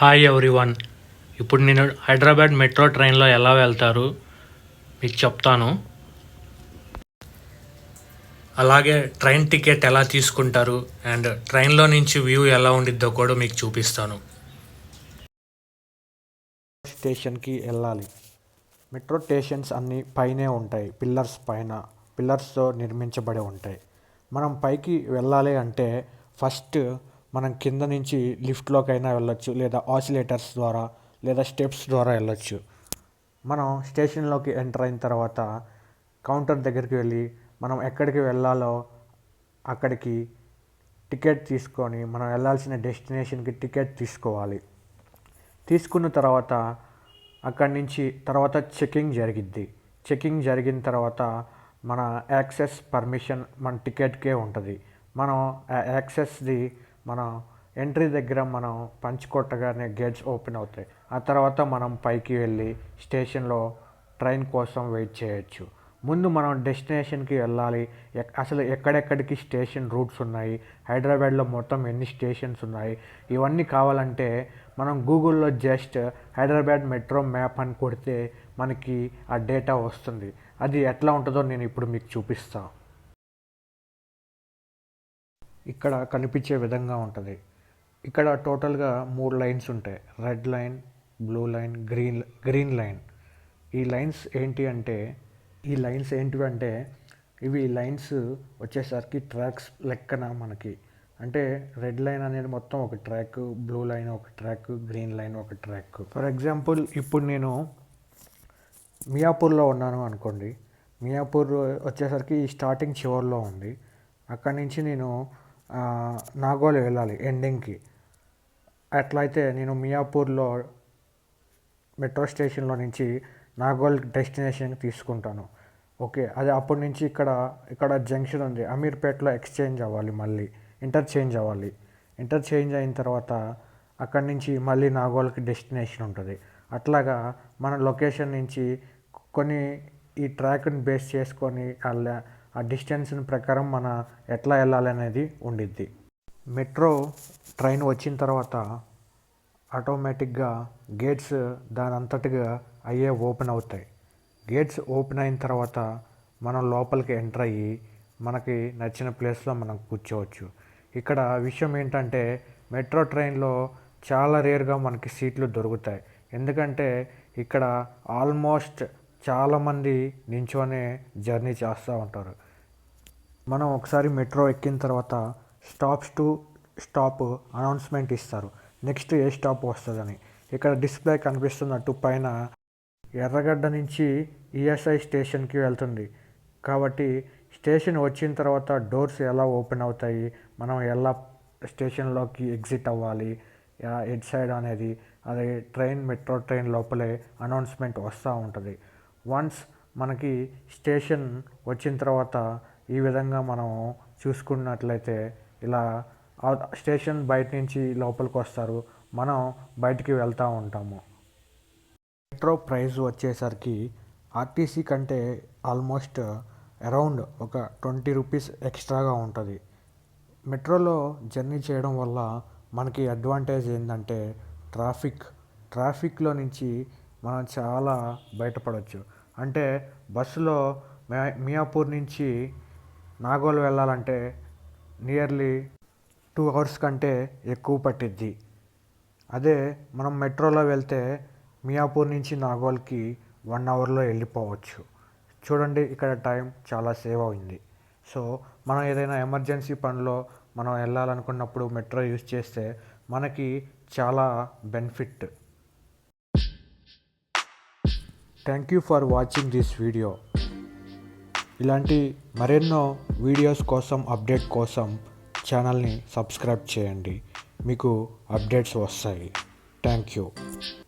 Hi everyone ఇప్పుడు నేను Hyderabad metro ట్రైన్లో ఎలా వెళ్తారు మీకు చెప్తాను. అలాగే ట్రైన్ టికెట్ ఎలా తీసుకుంటారు అండ్ ట్రైన్లో నుంచి వ్యూ ఎలా ఉండిద్దో కూడా మీకు చూపిస్తాను. స్టేషన్కి వెళ్ళాలి. మెట్రో స్టేషన్స్ అన్నీ పైనే ఉంటాయి. పిల్లర్స్ పైన పిల్లర్స్తో నిర్మించబడి ఉంటాయి. మనం పైకి వెళ్ళాలి అంటే ఫస్ట్ మనం కింద నుంచి లిఫ్ట్లోకైనా వెళ్ళొచ్చు లేదా ఆసిలేటర్స్ ద్వారా లేదా స్టెప్స్ ద్వారా వెళ్ళొచ్చు. మనం స్టేషన్లోకి ఎంటర్ అయిన తర్వాత కౌంటర్ దగ్గరికి వెళ్ళి మనం ఎక్కడికి వెళ్ళాలో అక్కడికి టికెట్ తీసుకొని మనం వెళ్ళాల్సిన డెస్టినేషన్కి టికెట్ తీసుకోవాలి. తీసుకున్న తర్వాత అక్కడి నుంచి తర్వాత చెకింగ్ జరిగిద్ది. చెకింగ్ జరిగిన తర్వాత మన యాక్సెస్ పర్మిషన్ మన టికెట్కే ఉంటుంది. మనం ఆ యాక్సెస్ది మనం ఎంట్రీ దగ్గర మనం పంచుకొట్టగానే గేట్స్ ఓపెన్ అవుతాయి. ఆ తర్వాత మనం పైకి వెళ్ళి స్టేషన్లో ట్రైన్ కోసం వెయిట్ చేయొచ్చు. ముందు మనం డెస్టినేషన్కి వెళ్ళాలి. ఎక్- అసలు ఎక్కడెక్కడికి స్టేషన్ రూట్స్ ఉన్నాయి? హైదరాబాద్లో మొత్తం ఎన్ని స్టేషన్స్ ఉన్నాయి? ఇవన్నీ కావాలంటే మనం గూగుల్లో జస్ట్ హైదరాబాద్ మెట్రో మ్యాప్ అని కొడితే మనకి ఆ డేటా వస్తుంది. అది ఎట్లా ఉంటుందో నేను ఇప్పుడు మీకు చూపిస్తాను ఇక్కడ కనిపించే విధంగా ఉంటుంది. ఇక్కడ టోటల్గా మూడు లైన్స్ ఉంటాయి. Red line blue line green green line. ఈ లైన్స్ ఏంటి అంటే ఈ లైన్స్ ఏంటివి అంటే ఇవి లైన్స్ వచ్చేసరికి ట్రాక్స్ లెక్కన మనకి. అంటే రెడ్ లైన్ అనేది మొత్తం ఒక ట్రాక్ బ్లూ లైన్ ఒక ట్రాక్ గ్రీన్ లైన్ ఒక ట్రాక్. ఫర్ ఎగ్జాంపుల్ ఇప్పుడు నేను మియాపూర్లో ఉన్నాను అనుకోండి. మియాపూర్ వచ్చేసరికి ఈ స్టార్టింగ్ చివర్లో ఉంది. అక్కడి నుంచి నేను నాగోల్ వెళ్ళాలి ఎండింగ్కి. అట్లయితే నేను మియాపూర్లో మెట్రో స్టేషన్లో నుంచి నాగోల్ డెస్టినేషన్ తీసుకుంటాను. ఓకే అది అప్పటి నుంచి ఇక్కడ ఇక్కడ జంక్షన్ ఉంది. అమీర్పేటలో ఎక్స్చేంజ్ అవ్వాలి మళ్ళీ ఇంటర్చేంజ్ అవ్వాలి. ఇంటర్చేంజ్ అయిన తర్వాత అక్కడి నుంచి మళ్ళీ నాగోల్కి డెస్టినేషన్ ఉంటుంది. అట్లాగా మన లొకేషన్ నుంచి కొన్ని ఈ ట్రాక్ని బేస్ చేసుకొని అలా ఆ డిస్టెన్స్ ప్రకారం మన ఎట్లా వెళ్ళాలి అనేది ఉండిద్ది. మెట్రో ట్రైన్ వచ్చిన తర్వాత ఆటోమేటిక్గా గేట్స్ దాని అంతటిగా అయ్యే ఓపెన్ అవుతాయి. గేట్స్ ఓపెన్ అయిన తర్వాత మనం లోపలికి ఎంటర్ అయ్యి మనకి నచ్చిన ప్లేస్లో మనం కూర్చోవచ్చు. ఇక్కడ విషయం ఏంటంటే మెట్రో ట్రైన్లో చాలా రేర్గా మనకి సీట్లు దొరుకుతాయి. ఎందుకంటే ఇక్కడ ఆల్మోస్ట్ చాలామంది నించోనే జర్నీ చేస్తూ ఉంటారు. మనం ఒకసారి మెట్రో ఎక్కిన తర్వాత స్టాప్స్ టు స్టాప్ అనౌన్స్మెంట్ ఇస్తారు. నెక్స్ట్ ఏ స్టాప్ వస్తుందని. ఇక్కడ డిస్ప్లే కనిపిస్తున్నట్టు పైన ఎర్రగడ్డ నుంచి ఈఎస్ఐ స్టేషన్కి వెళ్తుంది. కాబట్టి స్టేషన్ వచ్చిన తర్వాత డోర్స్ ఎలా ఓపెన్ అవుతాయి మనం ఎలా స్టేషన్లోకి ఎగ్జిట్ అవ్వాలి ఎడ్ సైడ్ అనేది అది ట్రైన్ మెట్రో ట్రైన్ లోపలే అనౌన్స్మెంట్ వస్తూ ఉంటుంది. వన్స్ మనకి స్టేషన్ వచ్చిన తర్వాత ఈ విధంగా మనం చూసుకున్నట్లయితే ఇలా స్టేషన్ బయట నుంచి లోపలికి వస్తారు. మనం బయటికి వెళ్తూ ఉంటాము. మెట్రో ప్రైస్ వచ్చేసరికి ఆర్టీసీ కంటే ఆల్మోస్ట్ అరౌండ్ ఒక ట్వంటీ రూపీస్ ఎక్స్ట్రాగా ఉంటుంది. మెట్రోలో జర్నీ చేయడం వల్ల మనకి అడ్వాంటేజ్ ఏంటంటే ట్రాఫిక్. ట్రాఫిక్లో నుంచి మనం చాలా బయటపడవచ్చు అంటే బస్సులో మియాపూర్ నుంచి నాగోల్ వెళ్ళాలంటే నియర్లీ టూ అవర్స్ కంటే ఎక్కువ పట్టిద్ది. అదే మనం మెట్రోలో వెళ్తే మియాపూర్ నుంచి నాగోల్కి వన్ అవర్లో వెళ్ళిపోవచ్చు. చూడండి ఇక్కడ టైం చాలా సేవ్ అయింది. సో మనం ఏదైనా ఎమర్జెన్సీ పనిలో మనం వెళ్ళాలనుకున్నప్పుడు మెట్రో యూజ్ చేస్తే మనకి చాలా benefit. Thank you for watching this video. ఇలాంటి మరెన్నో వీడియోస్ కోసం అప్డేట్ కోసం ఛానల్ని సబ్స్క్రైబ్ చేయండి. మీకు అప్డేట్స్ వస్తాయి. Thank you.